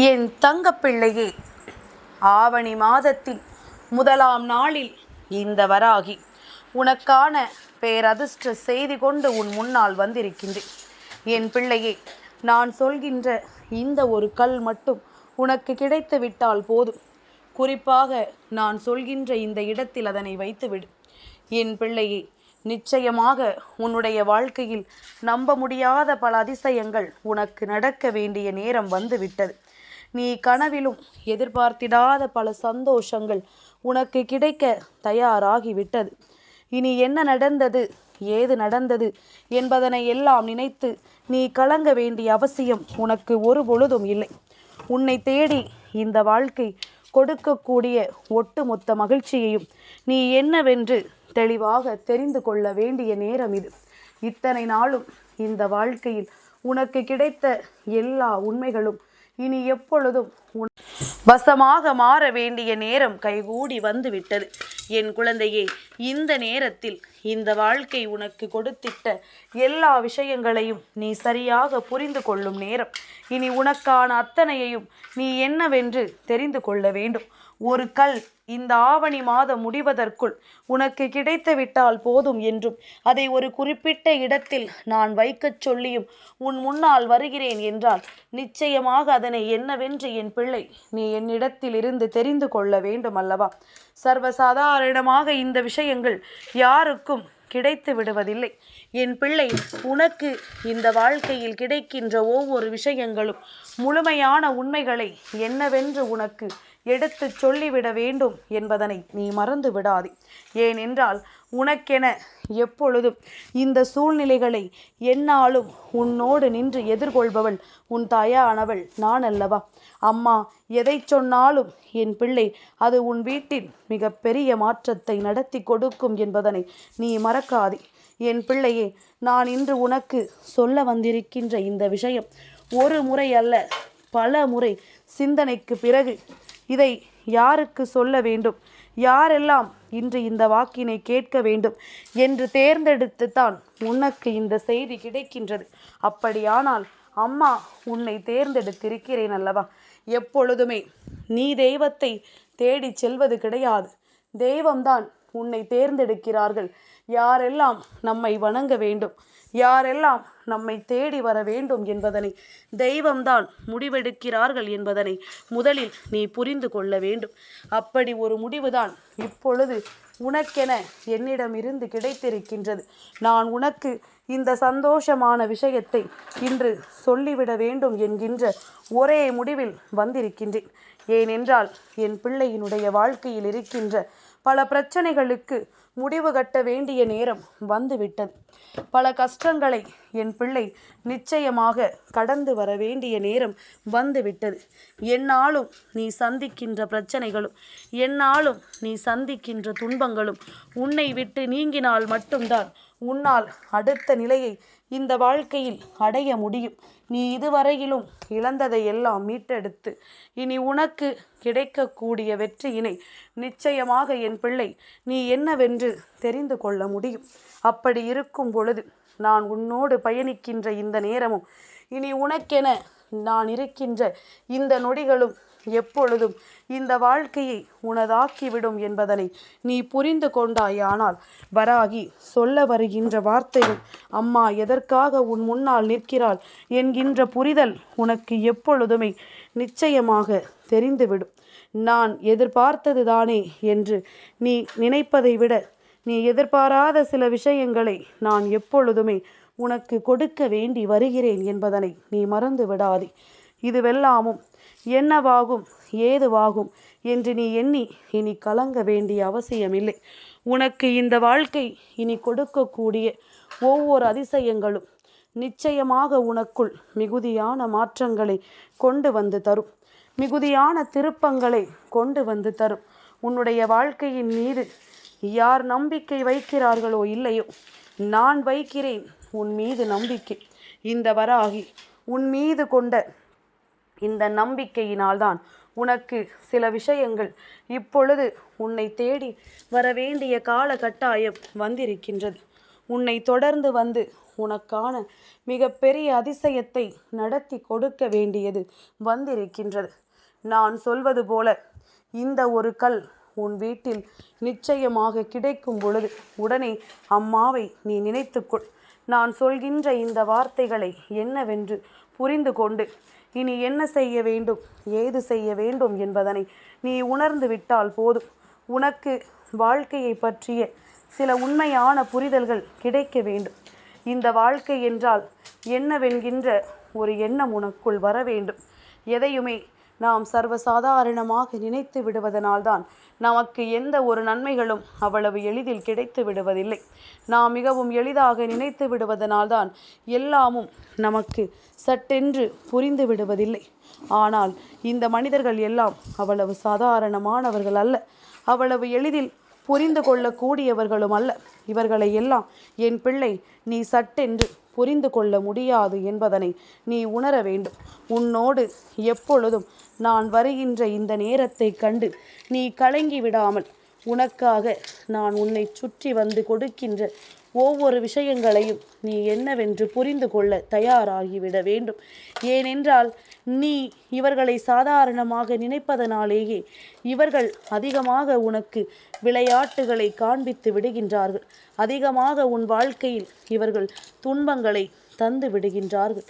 என் தங்கப்பிள்ளையே ஆவணி மாதத்தின் முதலாம் நாளில் இந்த வராகி உனக்கான பேரதிர்ஷ்ட செய்தி கொண்டு உன் முன்னால் வந்திருக்கின்றேன். என் பிள்ளையே நான் சொல்கின்ற இந்த ஒரு கல் மட்டும் உனக்கு கிடைத்து விட்டால் போதும். குறிப்பாக நான் சொல்கின்ற இந்த இடத்தில் அதனை வைத்துவிடு. என் பிள்ளையே நிச்சயமாக உன்னுடைய வாழ்க்கையில் நம்ப முடியாத பல அதிசயங்கள் உனக்கு நடக்க வேண்டிய நேரம் வந்துவிட்டது. நீ கனவிலும் எதிர்பார்த்திடாத பல சந்தோஷங்கள் உனக்கு கிடைக்க தயாராகிவிட்டது. இனி என்ன நடந்தது ஏது நடந்தது என்பதனை எல்லாம் நினைத்து நீ கலங்க வேண்டிய அவசியம் உனக்கு ஒரு பொழுதும் இல்லை. உன்னை தேடி இந்த வாழ்க்கை கொடுக்கக்கூடிய ஒட்டுமொத்த மகிழ்ச்சியையும் நீ என்னவென்று தெளிவாக தெரிந்து கொள்ள வேண்டிய நேரம் இது. இத்தனை நாளும் இந்த வாழ்க்கையில் உனக்கு கிடைத்த எல்லா உண்மைகளும் இனி எப்பொழுதும் வசமாக மாற வேண்டிய நேரம் கைகூடி வந்துவிட்டது. என் குழந்தையே இந்த நேரத்தில் இந்த வாழ்க்கை உனக்கு கொடுத்திட்ட எல்லா விஷயங்களையும் நீ சரியாக புரிந்து கொள்ளும் நேரம். இனி உனக்கான அத்தனையையும் நீ என்னவென்று தெரிந்து கொள்ள வேண்டும். ஒரு கல் இந்த ஆவணி மாதம் முடிவதற்குள் உனக்கு கிடைத்து விட்டால் போதும் என்றும். அதை ஒரு குறிப்பிட்ட இடத்தில் நான் வைக்கச் சொல்லியும் உன் முன்னால் வருகிறேன் என்றால் நிச்சயமாக அதனை என்னவென்று என் பிள்ளை நீ என்னிடத்தில் இருந்து தெரிந்து கொள்ள வேண்டும் அல்லவா? சர்வசாதாரணமாக இந்த விஷயங்கள் யாருக்கும் கிடைத்து விடுவதில்லை. என் பிள்ளை உனக்கு இந்த வாழ்க்கையில் கிடைக்கின்ற ஒவ்வொரு விஷயங்களும் முழுமையான உண்மைகளை என்னவென்று உனக்கு எடுத்து சொல்லிவிட வேண்டும் என்பதனை நீ மறந்து விடாதே. ஏனென்றால் உனக்கென எப்பொழுதும் இந்த சூழ்நிலைகளை என்னாலும் உன்னோடு நின்று எதிர்கொள்பவள் உன் தாயானவள் நான் அல்லவா அம்மா எதை சொன்னாலும் என் பிள்ளை அது உன் வீட்டில் மிகப்பெரிய மாற்றத்தை நடத்தி கொடுக்கும் என்பதனை நீ மறக்காதே. என் பிள்ளையே நான் இன்று உனக்கு சொல்ல வந்திருக்கின்ற இந்த விஷயம் ஒரு முறை அல்ல பல முறை சிந்தனைக்கு பிறகு இதை யாருக்கு சொல்ல வேண்டும்? யாரெல்லாம் இன்று இந்த வாக்கினை கேட்க வேண்டும் என்று தேர்ந்தெடுத்து தான் உனக்கு இந்த செய்தி கிடைக்கின்றது? அப்படியானால் அம்மா உன்னை தேர்ந்தெடுத்திருக்கிறேன் அல்லவா? எப்பொழுதுமே நீ தெய்வத்தை தேடி செல்வது கிடையாது. தெய்வம்தான் உன்னை தேர்ந்தெடுக்கிறார்கள். யாரெல்லாம் நம்மை வணங்க வேண்டும்? யாரெல்லாம் நம்மை தேடி வர வேண்டும் என்பதனை? தெய்வம்தான் முடிவெடுக்கிறார்கள் என்பதனை முதலில் நீ புரிந்து கொள்ள வேண்டும். அப்படி ஒரு முடிவுதான் இப்பொழுது உனக்கென என்னிடமிருந்து கிடைத்திருக்கின்றது. நான் உனக்கு இந்த சந்தோஷமான விஷயத்தை இன்று சொல்லிவிட வேண்டும் என்கின்ற ஒரே முடிவில் வந்திருக்கின்றேன். ஏனென்றால் என் பிள்ளையினுடைய வாழ்க்கையில் இருக்கின்ற பல பிரச்சனைகளுக்கு முடிவு கட்ட வேண்டிய நேரம் வந்துவிட்டது. பல கஷ்டங்களை என் பிள்ளை நிச்சயமாக கடந்து வர வேண்டிய நேரம் வந்துவிட்டது. என்னாலும் நீ சந்திக்கின்ற பிரச்சனைகளும் என்னாலும் நீ சந்திக்கின்ற துன்பங்களும் உன்னை விட்டு நீங்கினால் மட்டும்தான் உன்னால் அடுத்த நிலையை இந்த வாழ்க்கையில் அடைய முடியும். நீ இதுவரையிலும் இழந்ததை எல்லாம் மீட்டெடுத்து இனி உனக்கு கிடைக்கக்கூடிய வெற்றியினை நிச்சயமாக என் பிள்ளை நீ என்னவென்று தெரிந்து கொள்ள முடியும். அப்படி இருக்கும் பொழுது நான் உன்னோடு பயணிக்கின்ற இந்த நேரமும் இனி உனக்கென நான் இருக்கின்ற இந்த நொடிகளும் எப்பொழுதும் இந்த வாழ்க்கையை உனதாக்கிவிடும் என்பதனை நீ புரிந்து கொண்டாயானால் வராகி சொல்ல வருகின்ற வார்த்தைகள் அம்மா எதற்காக உன் முன்னால் நிற்கிறாள்? என்கின்ற புரிதல் உனக்கு எப்பொழுதுமே நிச்சயமாக தெரிந்துவிடும். நான் எதிர்பார்த்தது தானே என்று நீ நினைப்பதை விட நீ எதிர்பாராத சில விஷயங்களை நான் எப்பொழுதுமே உனக்கு கொடுக்க வேண்டி வருகிறேன் என்பதனை நீ மறந்து விடாதே. இதுவெல்லாமும் என்னவாகும் ஏதுவாகும் என்று நீ எண்ணி இனி கலங்க வேண்டிய அவசியமில்லை. உனக்கு இந்த வாழ்க்கை இனி கொடுக்கக்கூடிய ஒவ்வொரு அதிசயங்களும் நிச்சயமாக உனக்குள் மிகுதியான மாற்றங்களை கொண்டு வந்து தரும். மிகுதியான திருப்பங்களை கொண்டு வந்து தரும். உன்னுடைய வாழ்க்கையின் மீது யார் நம்பிக்கை வைக்கிறார்களோ இல்லையோ நான் வைக்கிறேன். உன் மீது நம்பிக்கை. இந்த வராகி உன் மீது கொண்ட இந்த நம்பிக்கையினால்தான் உனக்கு சில விஷயங்கள் இப்பொழுது உன்னை தேடி வர வேண்டிய கால கட்டாயம் வந்திருக்கின்றது. உன்னை தொடர்ந்து வந்து உனக்கான மிகப்பெரிய அதிசயத்தை நடத்தி கொடுக்க வேண்டியது வந்திருக்கின்றது. நான் சொல்வது போல இந்த ஒரு கல் உன் வீட்டில் நிச்சயமாக கிடைக்கும் பொழுது உடனே அம்மாவை நீ நினைத்துக்கொள். நான் சொல்கின்ற இந்த வார்த்தைகளை என்னவென்று புரிந்து கொண்டு இனி என்ன செய்ய வேண்டும் ஏது செய்ய வேண்டும் என்பதனை நீ உணர்ந்து விட்டால் போதும். உனக்கு வாழ்க்கையை பற்றிய சில உண்மையான புரிதல்கள் கிடைக்க வேண்டும். இந்த வாழ்க்கை என்றால் என்னவென்கின்ற ஒரு எண்ணம் உனக்குள் வர வேண்டும். எதையுமே நாம் சர்வசாதாரணமாக நினைத்து விடுவதனால்தான் நமக்கு எந்த ஒரு நன்மைகளும் அவ்வளவு எளிதில் கிடைத்து விடுவதில்லை. நாம் மிகவும் எளிதாக நினைத்து விடுவதனால்தான் எல்லாமும் நமக்கு சட்டென்று புரிந்து விடுவதில்லை. ஆனால் இந்த மனிதர்கள் எல்லாம் அவ்வளவு சாதாரணமானவர்கள் அல்ல. அவ்வளவு எளிதில் புரிந்து கொள்ளக்கூடியவர்களும் அல்ல. இவர்களை எல்லாம் என் பிள்ளை நீ சட்டென்று புரிந்து கொள்ள முடியாது என்பதனை நீ உணர வேண்டும். உன்னோடு எப்பொழுதும் நான் வருகின்ற இந்த நேரத்தை கண்டு நீ கலங்கி விடாமல் உனக்காக நான் உன்னை சுற்றி வந்து கொடுக்கின்ற ஒவ்வொரு விஷயங்களையும் நீ என்னவென்று புரிந்து கொள்ள தயாராகிவிட வேண்டும். ஏனென்றால் நீ இவர்களை சாதாரணமாக நினைப்பதனாலேயே இவர்கள் அதிகமாக உனக்கு விளையாட்டுகளை காண்பித்து விடுகின்றார்கள். அதிகமாக உன் வாழ்க்கையில் இவர்கள் துன்பங்களை தந்து விடுகின்றார்கள்.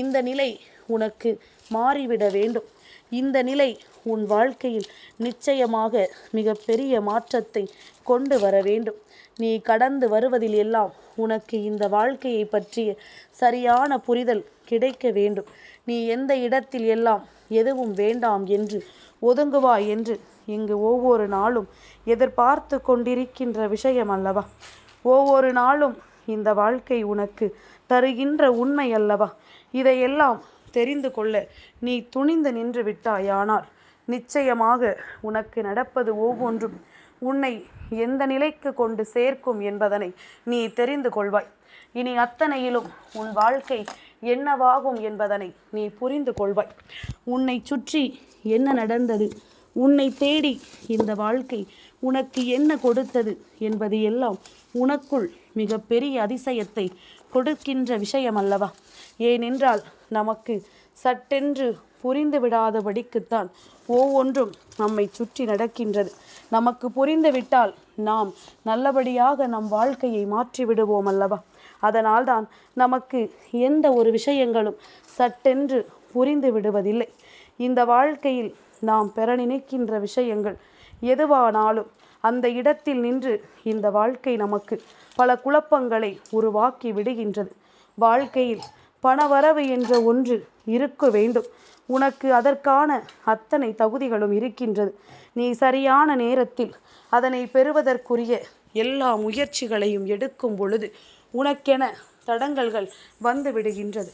இந்த நிலை உனக்கு மாறிவிட வேண்டும். இந்த நிலை உன் வாழ்க்கையில் நிச்சயமாக மிகப்பெரிய மாற்றத்தை கொண்டு வர வேண்டும். நீ கடந்து வருவதில் எல்லாம் உனக்கு இந்த வாழ்க்கையை பற்றிய சரியான புரிதல் கிடைக்க வேண்டும். நீ எந்த இடத்தில் எல்லாம் எதுவும் வேண்டாம் என்று ஒதுங்குவா என்று இங்கு ஒவ்வொரு நாளும் எதிர்பார்த்து கொண்டிருக்கின்ற விஷயம் அல்லவா? ஒவ்வொரு நாளும் இந்த வாழ்க்கை உனக்கு தருகின்ற உண்மை அல்லவா? இதையெல்லாம் தெரிந்து கொள்ள நீ துணிந்து நின்று விட்டாயானால் நிச்சயமாக உனக்கு நடப்பது ஒவ்வொன்றும் உன்னை எந்த நிலைக்கு கொண்டு சேர்க்கும் என்பதனை நீ தெரிந்து கொள்வாய். இனி அத்தனையிலும் உன் வாழ்க்கை என்னவாகும் என்பதனை நீ புரிந்து கொள்வாய். உன்னை சுற்றி என்ன நடந்தது? உன்னை தேடி இந்த வாழ்க்கை உனக்கு என்ன கொடுத்தது என்பது எல்லாம் உனக்குள் மிகப்பெரிய அதிசயத்தை கொடுக்கின்ற விஷயம் அல்லவா ஏனென்றால் நமக்கு சட்டென்று புரிந்து விடாதபடிக்குத்தான் ஒவ்வொன்றும் நம்மை சுற்றி நடக்கின்றது. நமக்கு புரிந்துவிட்டால் நாம் நல்லபடியாக நம் வாழ்க்கையை மாற்றி விடுவோம் அல்லவா? அதனால்தான் நமக்கு எந்த ஒரு விஷயங்களும் சட்டென்று புரிந்து விடுவதில்லை. இந்த வாழ்க்கையில் நாம் பெற நினைக்கின்ற விஷயங்கள் எதுவானாலும் அந்த இடத்தில் நின்று இந்த வாழ்க்கை நமக்கு பல குழப்பங்களை உருவாக்கி விடுகின்றது. வாழ்க்கையில் பணவரவு என்ற ஒன்று இருக்க வேண்டும். உனக்கு அதற்கான அத்தனை தகுதிகளும் இருக்கின்றது. நீ சரியான நேரத்தில் அதனை பெறுவதற்குரிய எல்லா முயற்சிகளையும் எடுக்கும் பொழுது உனக்கென தடங்கல்கள் வந்து விடுகின்றது.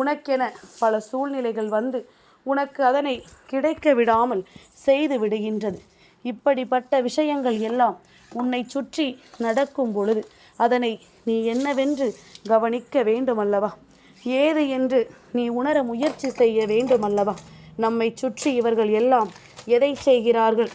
உனக்கென பல சூழ்நிலைகள் வந்து உனக்கு அதனை கிடைக்க விடாமல் செய்து விடுகின்றது. இப்படிப்பட்ட விஷயங்கள் எல்லாம் உன்னை சுற்றி நடக்கும் பொழுது அதனை நீ என்னவென்று கவனிக்க வேண்டுமல்லவா? ஏது என்று நீ உணர முயற்சி செய்ய வேண்டும் அல்லவா நம்மை சுற்றி இவர்கள் எல்லாம் எதை செய்கிறார்கள்?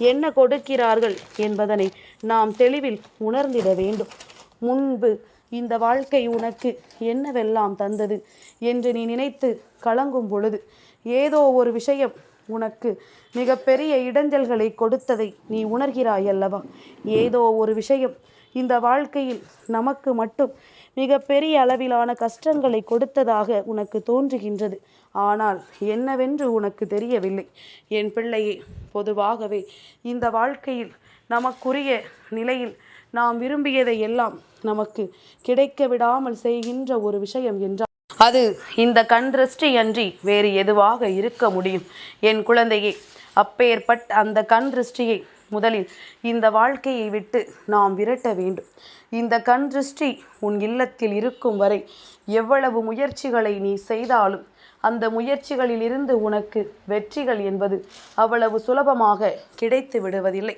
என்ன கொடுக்கிறார்கள் என்பதனை நாம் தெளிவில் உணர்ந்திட வேண்டும். முன்பு இந்த வாழ்க்கை உனக்கு என்னவெல்லாம் தந்தது என்று நீ நினைத்து கலங்கும் பொழுது ஏதோ ஒரு விஷயம் உனக்கு மிகப்பெரிய இடைஞ்சல்களை கொடுத்ததை நீ உணர்கிறாய் அல்லவா ஏதோ ஒரு விஷயம் இந்த வாழ்க்கையில் நமக்கு மட்டும் மிகப்பெரிய அளவிலான கஷ்டங்களை கொடுத்ததாக உனக்கு தோன்றுகின்றது. ஆனால் என்னவென்று உனக்கு தெரியவில்லை. என் பிள்ளையே பொதுவாகவே இந்த வாழ்க்கையில் நமக்குரிய நிலையில் நாம் விரும்பியதை எல்லாம் நமக்கு கிடைக்க விடாமல் செய்கின்ற ஒரு விஷயம் என்றால் அது இந்த கண் திருஷ்டி அன்றி வேறு எதுவாக இருக்க முடியும்? என் குழந்தையே அப்பேற்பட்ட அந்த கண் திருஷ்டியை முதலில் இந்த வாழ்க்கையை விட்டு நாம் விரட்ட வேண்டும். இந்த கண் திருஷ்டி உன் இல்லத்தில் இருக்கும் வரை எவ்வளவு முயற்சிகளை நீ செய்தாலும் அந்த முயற்சிகளில் இருந்து உனக்கு வெற்றிகள் என்பது அவ்வளவு சுலபமாக கிடைத்து விடுவதில்லை.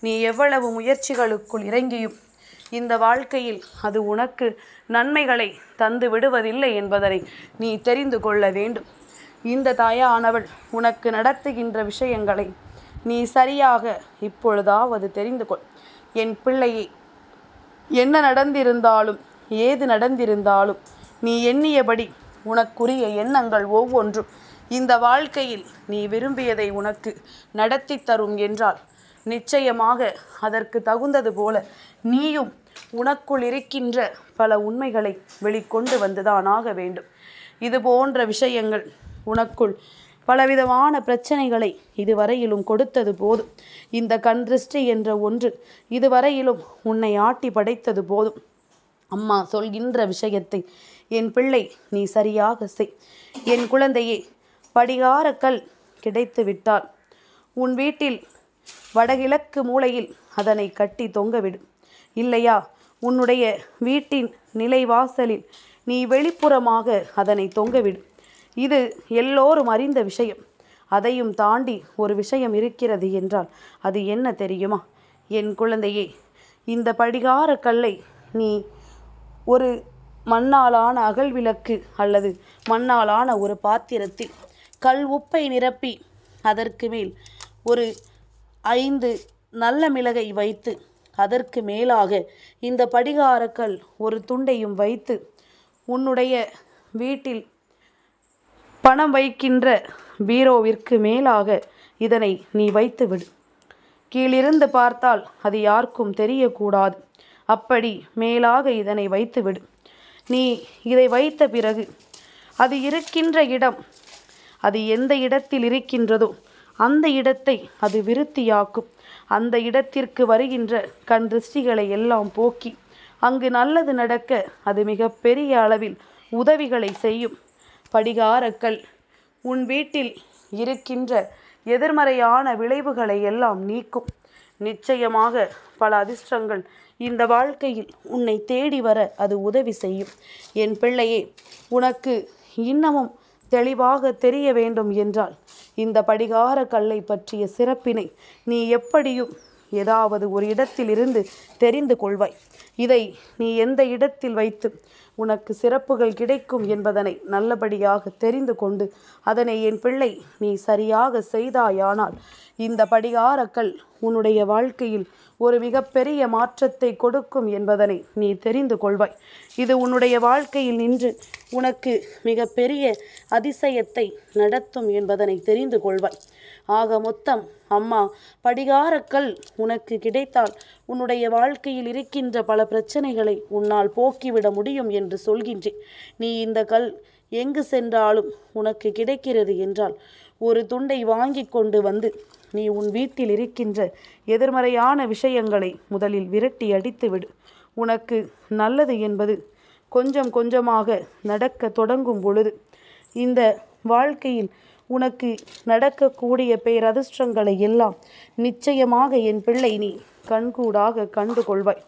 நீ எவ்வளவு முயற்சிகளுக்குள் இறங்கியும் இந்த வாழ்க்கையில் அது உனக்கு நன்மைகளை தந்து விடுவதில்லை என்பதனை நீ தெரிந்து கொள்ள வேண்டும். இந்த தாயானவள் உனக்கு நடத்துகின்ற விஷயங்களை நீ சரியாக இப்பொழுதாவது தெரிந்து கொள் என் பிள்ளையை என்ன நடந்திருந்தாலும் ஏது நடந்திருந்தாலும் நீ எண்ணியபடி உனக்குரிய எண்ணங்கள் ஒவ்வொன்றும் இந்த வாழ்க்கையில் நீ விரும்பியதை உனக்கு நடத்தி தரும் என்றால் நிச்சயமாக அதற்கு தகுந்தது போல நீயும் உனக்குள் இருக்கின்ற பல உண்மைகளை வெளிக்கொண்டு வந்துதான் ஆக வேண்டும். இது போன்ற விஷயங்கள் உனக்குள் பலவிதமான பிரச்சனைகளை இதுவரையிலும் கொடுத்தது போதும். இந்த கண் திருஷ்டி என்ற ஒன்று இதுவரையிலும் உன்னை ஆட்டி படைத்தது போதும். அம்மா சொல்கின்ற விஷயத்தை என் பிள்ளை நீ சரியாக செய். என் குழந்தையே படிகாரக்கல் கிடைத்து விட்டால் உன் வீட்டில் வடகிழக்கு மூலையில் அதனை கட்டி தொங்கவிடும். இல்லையா உன்னுடைய வீட்டின் நிலைவாசலில் நீ வெளிப்புறமாக அதனை தொங்கவிடும். இது எல்லோரும் அறிந்த விஷயம். அதையும் தாண்டி ஒரு விஷயம் இருக்கிறது என்றால் அது என்ன தெரியுமா? என் குழந்தையே இந்த படிகார கல்லை நீ ஒரு மண்ணாலான அகல் விளக்கு அல்லது மண்ணாலான ஒரு பாத்திரத்தில் கல் உப்பை நிரப்பி அதற்கு மேல் ஒரு ஐந்து நல்ல மிளகை வைத்து அதற்கு மேலாக இந்த படிகாரக்கல் ஒரு துண்டையும் வைத்து உன்னுடைய வீட்டில் பணம் வைக்கின்ற பீரோவிற்கு மேலாக இதனை நீ வைத்துவிடு. கீழிருந்து பார்த்தால் அது யாருக்கும் தெரியக்கூடாது. அப்படி மேலாக இதனை வைத்துவிடு. நீ இதை வைத்த பிறகு அது இருக்கின்ற இடம் அது எந்த இடத்தில் இருக்கின்றதோ அந்த இடத்தை அது விருத்தியாக்கும். அந்த இடத்திற்கு வருகின்ற கண் திருஷ்டிகளை எல்லாம் போக்கி அங்கு நல்லது நடக்க அது மிக பெரிய அளவில் உதவிகளை செய்யும். படிகாரக்கல் உன் வீட்டில் இருக்கின்ற எதிர்மறையான விளைவுகளை எல்லாம் நீக்கும். நிச்சயமாக பல அதிர்ஷ்டங்கள் இந்த வாழ்க்கையில் உன்னை தேடி வர அது உதவி செய்யும். என் பிள்ளையே உனக்கு இன்னமும் தெளிவாக தெரிய வேண்டும் என்றால் இந்த படிகார கல்லை பற்றிய சிறப்பினை நீ எப்படியும் ஏதாவது ஒரு இடத்திலிருந்து தெரிந்து கொள்வாய். இதை நீ எந்த இடத்தில் வைத்து உனக்கு சிறப்புகள் கிடைக்கும் என்பதனை நல்லபடியாக தெரிந்து கொண்டு அதனை என் பிள்ளை நீ சரியாக செய்தாயானால் இந்த படிகாரக்கள் உன்னுடைய வாழ்க்கையில் ஒரு மிகப்பெரிய மாற்றத்தை கொடுக்கும் என்பதனை நீ தெரிந்து கொள்வாய். இது உன்னுடைய வாழ்க்கையில் நின்று உனக்கு மிகப்பெரிய அதிசயத்தை நடத்தும் என்பதனை தெரிந்து கொள்வாய். ஆக மொத்தம் அம்மா படிகாரக்கல் உனக்கு கிடைத்தால் உன்னுடைய வாழ்க்கையில் இருக்கின்ற பல பிரச்சனைகளை உன்னால் போக்கிவிட முடியும் என்று சொல்கின்றேன். நீ இந்த கல் எங்கு சென்றாலும் உனக்கு கிடைக்கிறது என்றால் ஒரு துண்டை வாங்கி கொண்டு வந்து நீ உன் வீட்டில் இருக்கின்ற எதிர்மறையான விஷயங்களை முதலில் விரட்டி அடித்துவிடு உனக்கு நல்லது என்பது கொஞ்சம் கொஞ்சமாக நடக்க தொடங்கும் பொழுது இந்த வாழ்க்கையில் உனக்கு நடக்கக்கூடிய பேரதிர்ஷ்டங்களை எல்லாம் நிச்சயமாக என் பிள்ளை நீ கண்கூடாக கண்டு கொள்வாய்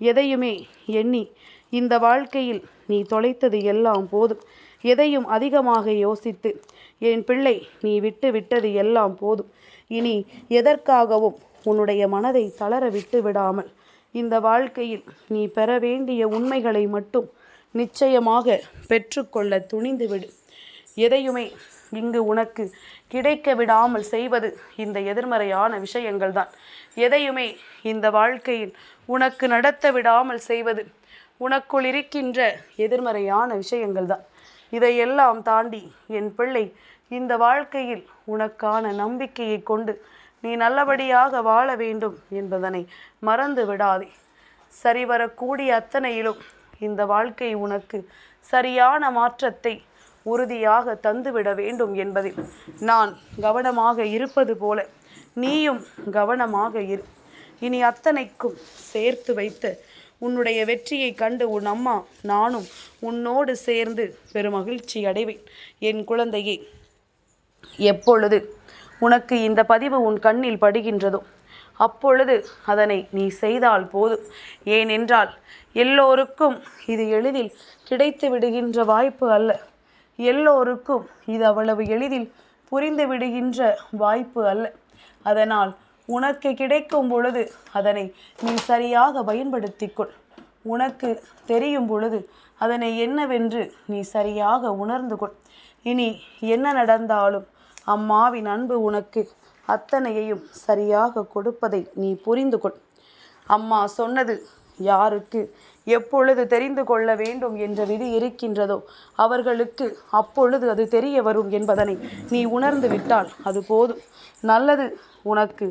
எதையுமே எண்ணி இந்த வாழ்க்கையில் நீ தொலைத்தது எல்லாம் போதும். எதையும் அதிகமாக யோசித்து என் பிள்ளை நீ விட்டு விட்டது எல்லாம் போதும். இனி எதற்காகவும் உன்னுடைய மனதை தளர விட்டு விடாமல் இந்த வாழ்க்கையில் நீ பெற வேண்டிய உண்மைகளை மட்டும் நிச்சயமாக பெற்றுக்கொள்ள துணிந்துவிடு. எதையுமே இங்கு உனக்கு கிடைக்க விடாமல் செய்வது இந்த எதிர்மறையான விஷயங்கள் தான் எதையுமே இந்த வாழ்க்கையில் உனக்கு நடத்த விடாமல் செய்வது உனக்குள் இருக்கின்ற எதிர்மறையான விஷயங்கள் தான் இதையெல்லாம் தாண்டி என் பிள்ளை இந்த வாழ்க்கையில் உனக்கான நம்பிக்கையை கொண்டு நீ நல்லபடியாக வாழ வேண்டும் என்பதனை மறந்து விடாதே. சரிவரக்கூடிய அத்தனையிலும் இந்த வாழ்க்கை உனக்கு சரியான மாற்றத்தை உறுதியாக தந்துவிட வேண்டும் என்பதில் நான் கவனமாக இருப்பது போல நீயும் கவனமாக இரு. இனி அத்தனைக்கும் சேர்த்து வைத்த உன்னுடைய வெற்றியை கண்டு உன் அம்மா நானும் உன்னோடு சேர்ந்து பெருமகிழ்ச்சி அடைவேன் என் குழந்தையே எப்பொழுது? உனக்கு இந்த பதிவு உன் கண்ணில் படுகின்றதோ? அப்பொழுது அதனை நீ செய்தால் போதும் ஏனென்றால் எல்லோருக்கும் இது எளிதில் கிடைத்து விடுகின்ற வாய்ப்பு அல்ல. எல்லோருக்கும் இது அவ்வளவு எளிதில் புரிந்து விடுகின்ற வாய்ப்பு அல்ல. அதனால் உனக்கு கிடைக்கும் பொழுது அதனை நீ சரியாக பயன்படுத்திக்கொள். உனக்கு தெரியும் பொழுது அதனை என்னவென்று நீ சரியாக உணர்ந்து கொள். இனி என்ன நடந்தாலும் அம்மாவின் அன்பு உனக்கு அத்தனையையும் சரியாக கொடுப்பதை நீ புரிந்து கொள். அம்மா சொன்னது யாருக்கு எப்பொழுது தெரிந்து கொள்ள வேண்டும் என்ற விதி இருக்கின்றதோ அவர்களுக்கு அப்பொழுது அது தெரிய வரும் என்பதனை நீ உணர்ந்து விட்டால் அது போதும். நல்லது உனக்கு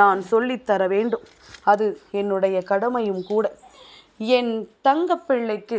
நான் சொல்லித்தர வேண்டும். அது என்னுடைய கடமையும் கூட. என் தங்கப்பிள்ளைக்கு